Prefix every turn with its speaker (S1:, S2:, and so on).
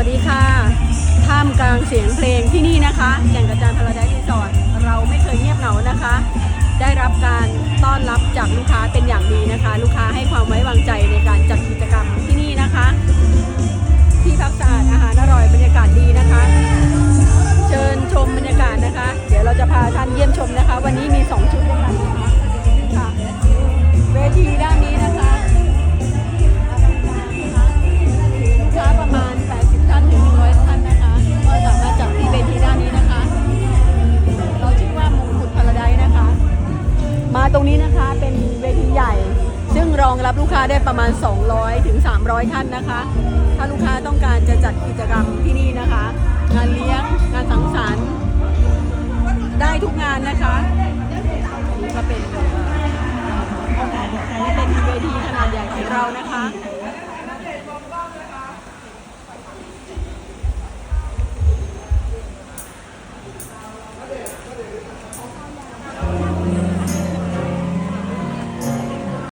S1: วัสดีค่ะ ท่ามกลางเสียงเพลงที่นี่นะคะแก่งกระจานพาราไดซ์รีสอร์ทเราไม่เคยเงียบเหงานะคะ ได้รับการต้อนรับจากลูกค้าเป็นอย่างดีนะคะ ลูกค้าให้ความไว้วางใจในการจัดกิจกรรมที่นี่นะคะ ที่พักสะอาดอาหารอร่อยบรรยากาศดีนะคะ เชิญชมบรรยากาศนะคะ เดี๋ยวเราจะพาท่านเยี่ยมชมนะคะ วันนี้มี 2 ชุดด้วยกัน ตรงนี้นะคะเป็นเวทีใหญ่ ซึ่งรองรับลูกค้าได้ประมาณ 200ถึง300 ท่านนะคะ ถ้าลูกค้าต้องการจะจัดกิจกรรมที่นี่นะคะ งานเลี้ยงงานสังสรรค์ได้ทุกงานนะคะนี่ก็เป็นเอ่อนี่เป็นเวทีขนาดใหญ่ของเรานะคะ